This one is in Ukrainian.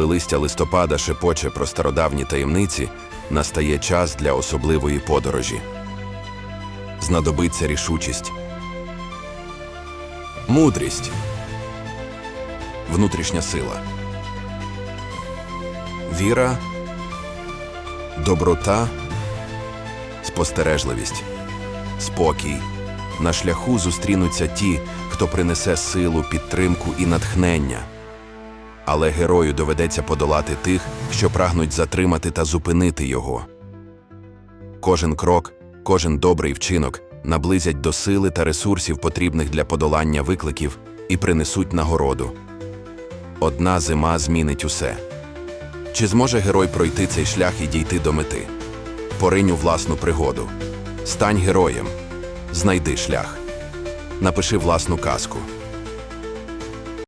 Коли листя листопада шепоче про стародавні таємниці, настає час для особливої подорожі. Знадобиться рішучість, мудрість, внутрішня сила, віра, доброта, спостережливість, спокій. На шляху зустрінуться ті, хто принесе силу, підтримку і натхнення. Але герою доведеться подолати тих, що прагнуть затримати та зупинити його. Кожен крок, кожен добрий вчинок наблизять до сили та ресурсів, потрібних для подолання викликів, і принесуть нагороду. Одна зима змінить усе. Чи зможе герой пройти цей шлях і дійти до мети? Поринь у власну пригоду. Стань героєм. Знайди шлях. Напиши власну казку.